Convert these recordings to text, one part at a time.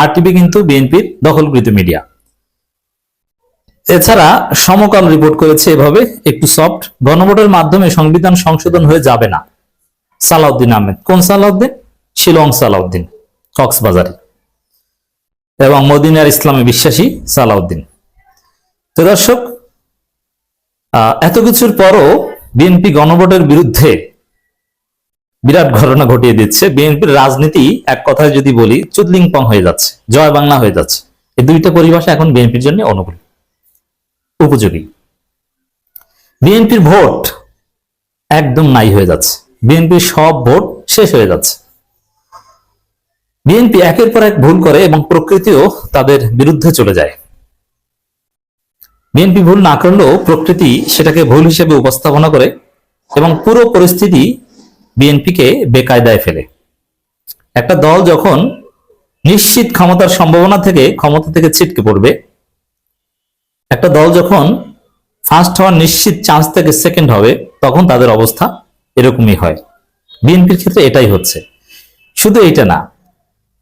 আর TV কিন্তু বিএনপির দখলকৃত media এছাড়া সমকাল রিপোর্ট করেছে এভাবে, একটু সফট গণভোটের মাধ্যমে সংবিধান সংশোধন হয়ে যাবে না। সালাউদ্দিন আহমেদ। কোন সালাউদ্দিন? শিলং সালাউদ্দিন, কক্সবাজারে। এবং মদিনার ইসলামে বিশ্বাসী সালাউদ্দিন। তো দর্শক এত কিছুর পরও বিএনপি গণভোটের বিরুদ্ধে বিরাট ঘটনা ঘটিয়ে দিচ্ছে। বিএনপির রাজনীতি, এক কথায় যদি বলি, চুদলিংপং হয়ে যাচ্ছে, জয় বাংলা হয়ে যাচ্ছে। এই দুইটা পরিভাষা এখন বিএনপির জন্য অনুকূল, উপযোগী। বিএনপির ভোট একদম নাই হয়ে যাচ্ছে। বিএনপির সব ভোট শেষ হয়ে যাচ্ছে। বিএনপি একের পর এক ভুল করে এবং প্রকৃতিও তাদের বিরুদ্ধে চলে যায়। বিএনপি ভুল না করলেও প্রকৃতি সেটাকে ভুল হিসেবে উপস্থাপনা করে এবং পুরো পরিস্থিতি বিএনপিকে বেকায়দায় ফেলে। একটা দল যখন নিশ্চিত ক্ষমতার সম্ভাবনা থেকে, ক্ষমতা থেকে ছিটকে পড়বে, একটা দল যখন ফার্স্ট হওয়ার নিশ্চিত চান্স থেকে সেকেন্ড হবে, তখন তাদের অবস্থা এরকমই হয়। বিএনপির ক্ষেত্রে এটাই হচ্ছে। শুধু এটা না,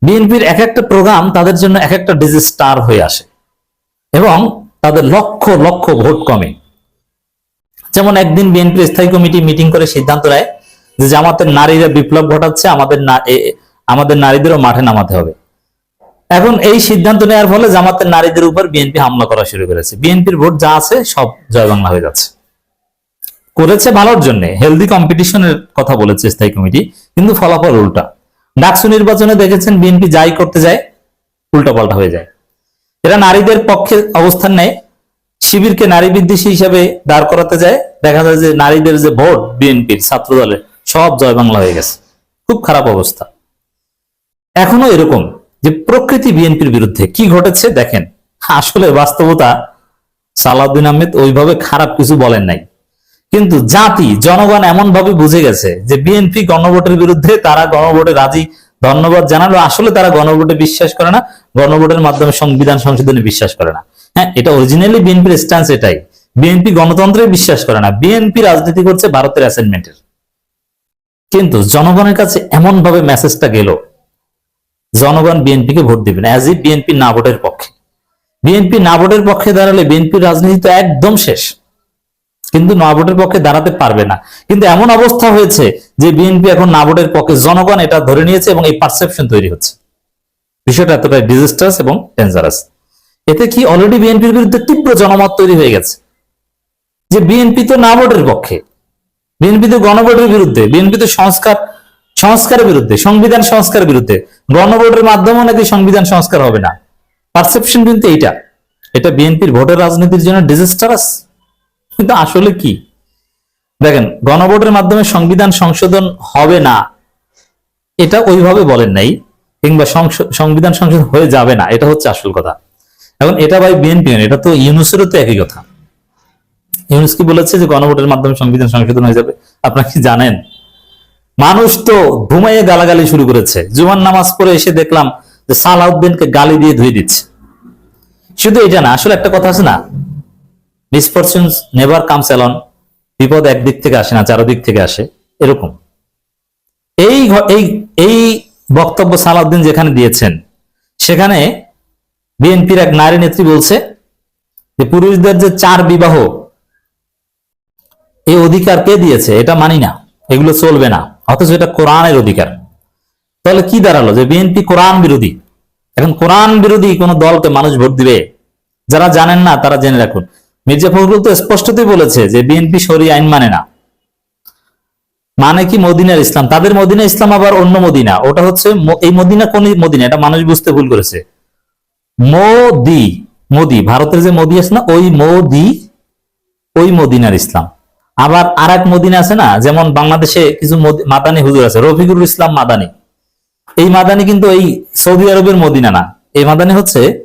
বিএনপির এক একটা প্রোগ্রাম তাদের জন্য এক একটা ডিজিস্টার হয়ে আসে এবং তাদের লক্ষ লক্ষ ভোট কমে। যেমন একদিন বিএনপির স্থায়ী কমিটি মিটিং করে সিদ্ধান্ত নেয় যে জামাতের নারীরা বিপ্লব ঘটাচ্ছে, আমাদের আমাদের নারীদেরও মাঠে নামাতে হবে। এখন এই সিদ্ধান্ত নেওয়ার ফলে জামাতের নারীদের উপর বিএনপি হামলা করা শুরু করেছে। বিএনপির ভোট যা আছে সব জয় বাংলা হয়ে যাচ্ছে। করেছে ভালোর জন্য। হেলদি কম্পিটিশনের কথা বলেছে স্থায়ী কমিটি, কিন্তু ফলাফল উল্টা। ডাকসু নির্বাচনে দেখেছেন বিএনপি যাই করতে যায়, উল্টাপাল্টা হয়ে যায়। এরা নারীদের পক্ষে অবস্থান নেয়, শিবিরকে নারী বিদ্বেষী হিসাবে দাঁড় করাতে যায়। দেখা যায় যে নারীদের যে ভোট বিএনপির ছাত্র দলের সব জয় বাংলা হয়ে গেছে। খুব খারাপ অবস্থা। এখনও এরকম যে প্রকৃতি বিএনপির বিরুদ্ধে কি ঘটেছে দেখেন। আসলে বাস্তবতা সালাউদ্দিন আহমেদ ওইভাবে খারাপ কিছু বলেন নাই। কিন্তু জাতি, জনগণ এমন ভাবে বুঝে গেছে যে বিএনপি গণভোটের বিরুদ্ধে তারা গণভোটে রাজি। ধন্যবাদ জানালো আসলে তারা গণভোটে বিশ্বাস করে না, গণভোটের মাধ্যমে সংবিধান সংশোধনে বিশ্বাস করে না। হ্যাঁ এটা অরিজিনালি বিএনপির স্ট্যান্স এটাই। বিএনপি গণতন্ত্রে বিশ্বাস করে না। বিএনপি রাজনীতি করছে ভারতের অ্যাসাইনমেন্টের কিন্তু জনগণের কাছে এমন ভাবে মেসেজটা গেল, জনগণ বিএনপিকে ভোট দিবে না অ্যাজ ইফ বিএনপি না ভোটের পক্ষে। বিএনপি না ভোটের পক্ষে দাঁড়ালে বিএনপির রাজনীতি তো একদম শেষ, কিন্তু না ভোটের পক্ষে দাঁড়াতে পারবে না। কিন্তু এমন অবস্থা হয়েছে যে বিএনপি এখন না ভোটের পক্ষে, জনগণ এটা ধরে নিয়েছে এবং এই পারসেপশন তৈরি হচ্ছে। বিষয়টা এতটাই ডিজাস্টার্স এবং ডেঞ্জারাস এতে কি অলরেডি বিএনপির বিরুদ্ধে তীব্র জনমত তৈরি হয়ে গেছে? যে বিএনপি তো না ভোটের পক্ষে বিএনপি তো গণভোটের বিরুদ্ধে, বিএনপি তো সংস্কার, সংস্কারের বিরুদ্ধে, সংবিধান সংস্কারের বিরুদ্ধে। গণভোটের মাধ্যমেও নাকি সংবিধান সংস্কার হবে না? পারসেপশন কিন্তু এইটা। এটা বিএনপির ভোটের রাজনীতির জন্য ডিজাস্টারাস কিন্তু আসলে কি? দেখেন, গণভোটের মাধ্যমে সংবিধান সংশোধন হবে না। এটা ওইভাবে বলেন নাই, কিংবা সংবিধান সংশোধন হয়ে যাবে না। এটা হচ্ছে আসল কথা। এখন এটা ভাই বিএনপি এটা তো ইউনুসেরও তো একই কথা। ইউনুস কি বলেছে যে গণভোটের মাধ্যমে সংবিধান সংশোধন হয়ে যাবে। আপনারা কি জানেন? মানুষ তো ঘুমাইয়ে গালাগালি শুরু করেছে। জুমার নামাজ পড়ে এসে দেখলাম যে সালাউদ্দিনকে গালি দিয়ে ধুয়ে দিচ্ছে। শুধু এটা না, আসলে একটা কথা আছে না? মিসফরচুনস নেভার কামস অ্যালন বিপদ একদিক থেকে আসে না, চারদিক থেকে আসে। এরকম। এই এই বক্তব্য সালাউদ্দিন যেখানে দিয়েছেন, সেখানে বিএনপির এক নারী নেত্রী বলছে যে পুরুষদের যে চার বিবাহ এই অধিকার কে দিয়েছে? এটা মানি না। এগুলো চলবে না। অথচ এটা কোরআনের অধিকার। তাহলে কি দাঁড়াল? যে বিএনপি কোরআন বিরোধী। এখন কোরআন বিরোধী কোন দলকে মানুষ ভোট দিবে? যারা জানেন না, তারা জেনে রাখুন। মির্জা ফখরুল তো স্পষ্টতই বলেছে যে বিএনপি সরি আইন মানে না। মানে কি মদিনার ইসলাম? তাদের মদিনা ইসলাম আবার অন্য মদিনা। ওটা হচ্ছে এই মদিনা কোন মদিনা? এটা মানুষ বুঝতে ভুল করেছে। মোদি মোদি। ভারতের যে মোদি আছে না, ওই মোদি, ওই মদিনার ইসলাম। আবার আর এক মদিনা আছে না, যেমন বাংলাদেশে কিছু মদি- মাদানি হুজুর আছে, রফিকুল ইসলাম মাদানি। এই মাদানি কিন্তু এই সৌদি আরবের মদিনা না। এই মাদানি হচ্ছে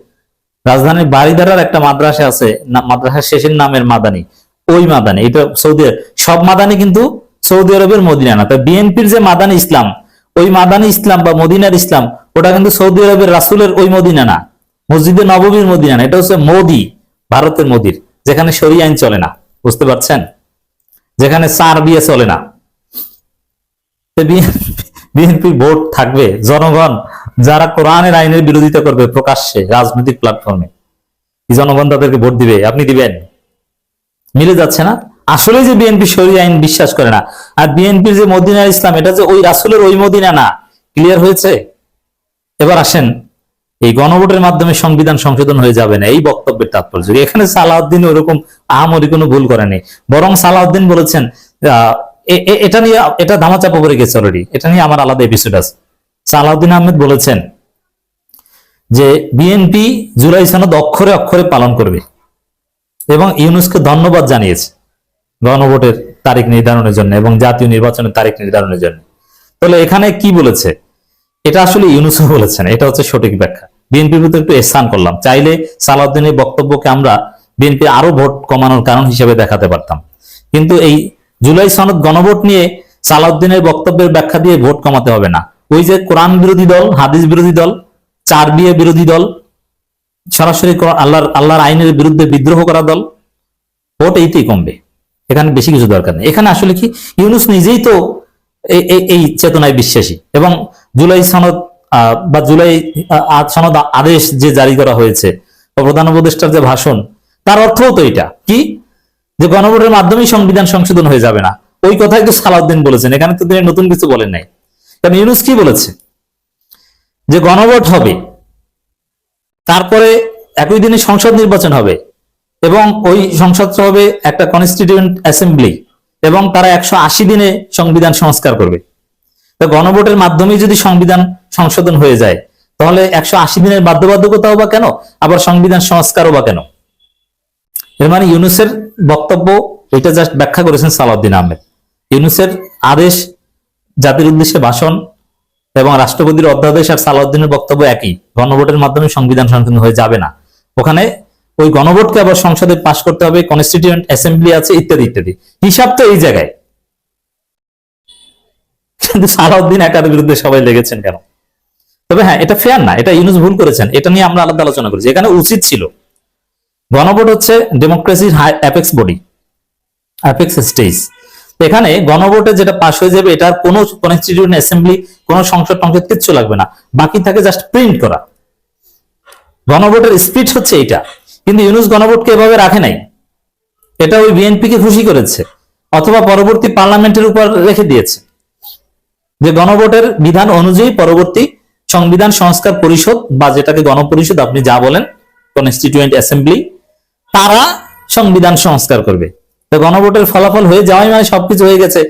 রাজধানীর বাড়িধারার একটা মাদ্রাসা আছে মাদ্রাসার শেষের নামের মাদানি। ওই মাদানি, এটা সৌদি সব মাদানি কিন্তু সৌদি আরবের মদিনা না। তাই বিএনপির যে মাদানি ইসলাম, ওই মাদানি ইসলাম বা মদিনার ইসলাম, ওটা কিন্তু সৌদি আরবের রাসুলের ওই মদিনা না। মসজিদে নববীর মদিনা না, এটা হচ্ছে মোদি, ভারতের মোদির, যেখানে সরি আইন চলে না। বুঝতে পারছেন? যেখানে সার বিয়ে চলে না। বিএনপি ভোট থাকবে, জনগণ যারা কোরআনের আইনের বিরোধিতা করবে প্রকাশ্যে রাজনৈতিক প্ল্যাটফর্মে জনগণ তাদেরকে ভোট দিবে, আপনি দিবেন। মিলে যাচ্ছে না। আসলে যে বিএনপি শরীর আইন বিশ্বাস করে না। আর বিএনপির যে মদিনা ইসলাম, এটা যে ওই রাসুলের ওই মদিনা না। ক্লিয়ার হয়েছে? এবার আসেন এই গণভোটের মাধ্যমে সংবিধান সংশোধন হয়ে যাবে না। এই বক্তব্যের তাৎপর্য। এখানে সালাউদ্দিন ওরকম আহামরি কোনো ভুল করেনি বরং সালাউদ্দিন বলেছেন এটা নিয়ে, এটা ধামাচাপা পড়ে গেছে অলরেডি এটা নিয়ে আমার আলাদা এপিসোড আছে। সালাউদ্দিন আহমেদ বলেছেন যে বিএনপি জুলাই সনদ অক্ষরে অক্ষরে পালন করবে এবং ইউনুসকে ধন্যবাদ জানিয়েছে গণভোটের তারিখ নির্ধারণের জন্য এবং জাতীয় নির্বাচনের তারিখ নির্ধারণের জন্য। তাহলে এখানে কি বলেছে? এটা আসলে ইউনুসও বলেছেন, এটা হচ্ছে সঠিক ব্যাখ্যা। বিএনপির ভিতরে একটু স্থান করলাম। চাইলে সালাউদ্দিনের বক্তব্যকে আমরা বিএনপি আরও ভোট কমানোর কারণ হিসেবে দেখাতে পারতাম। কিন্তু এই জুলাই সনদ গণভোট নিয়ে সালাউদ্দিনের বক্তব্যের ব্যাখ্যা দিয়ে ভোট কমাতে হবে না। ওই যে কোরআন বিরোধী দল, হাদিস বিরোধী দল, চার বিয়ে বিরোধী দল, সরাসরি আল্লাহর আল্লাহর আইনের বিরুদ্ধে বিদ্রোহ করা দল, ভোট এইতেই কমবে। এখানে বেশি কিছু দরকার নেই। এখানে আসলে কি, ইউনুস নিজেই তো এই- চেতনায় বিশ্বাসী। এবং জুলাই সনদ বা জুলাই সনদ আদেশ যে জারি করা হয়েছে প্রধান উপদেষ্টার যে ভাষণ, তার অর্থও তো এটা। কি? যে গণভোটের মাধ্যমেই সংবিধান সংশোধন হয়ে যাবে না। ওই কথাই তো সালাউদ্দিন বলেছেন, এখানে তো তিনি নতুন কিছু বলেন নাই। কারণ ইউনুস কি বলেছে? যে গণভোট হবে, তারপরে একই দিনে সংসদ নির্বাচন হবে, এবং ওই সংসদ হবে একটা কনস্টিটিউয়েন্ট অ্যাসেম্বলি এবং তারা একশো আশি দিনে সংবিধান সংস্কার করবে। তো গণভোটের মাধ্যমে যদি সংবিধান সংশোধন হয়ে যায়, তাহলে একশো আশি দিনের বাধ্যবাধকতাও বা কেন? আবার সংবিধান সংস্কারও বা কেন? এর মানে ইউনুসের বক্তব্য, এটা জাস্ট ব্যাখ্যা করেছেন সালাউদ্দিন আহমেদ। ইউনুসের আদেশ, জাতির উদ্দেশ্যে ভাষণ এবং রাষ্ট্রপতির অধ্যাদেশ আর সালাউদ্দিনের বক্তব্য একই। গণভোটের মাধ্যমে সংবিধান সংশোধন হয়ে যাবে না। ওখানে ওই গণভোটকে আবার সংসদে পাশ করতে হবে কনস্টিটিউয়েন্ট অ্যাসেম্বলি আছে, ইত্যাদি ইত্যাদি। হিসাব তো এই জায়গায়। কিন্তু সালাউদ্দিন একার বিরুদ্ধে সবাই লেগেছেন কেন? তবে হ্যাঁ এটা ফেয়ার না, এটা ইউনুস ভুল করেছেন, এটা নিয়ে আমরা আলাদা আলোচনা করেছি। এখানে উচিত ছিল, গণভোট হচ্ছে ডেমোক্রেসির অ্যাপেক্স বডি অ্যাপেক্স স্টেজ এখানে গণভোটে যেটা পাশ হয়ে যাবে, এটার কোনো কনস্টিটিউশন অ্যাসেম্বলি কোনো সংসদ টংসদ কিচ্ছু লাগবে না। বাকি থাকে জাস্ট প্রিন্ট করা। গণভোটের স্পিড হচ্ছে এটা কিন্তু ইউনুস গণভোটকে এভাবে রাখে নাই। এটা ওই বিএনপি কে খুশি করেছে, অথবা পরবর্তী পার্লামেন্টের উপর রেখে দিয়েছে। যে গণভোটের বিধান অনুযায়ী পরবর্তী সংবিধান সংস্কার পরিষদ বা যেটাকে গণপরিষদ আপনি যা বলেন কনস্টিটিউয়েন্ট অ্যাসেম্বলি তারা সংবিধান সংস্কার করবে। তো গণভোটের ফলাফল হয়ে যাওয়াই মানে সবকিছু হয়ে গেছে।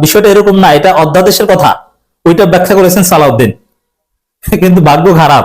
বিষয়টা এরকম না, এটা অধ্যাদেশের কথা। ওইটা ব্যাখ্যা করেছেন সালাউদ্দিন। কিন্তু ভাগ্য খারাপ।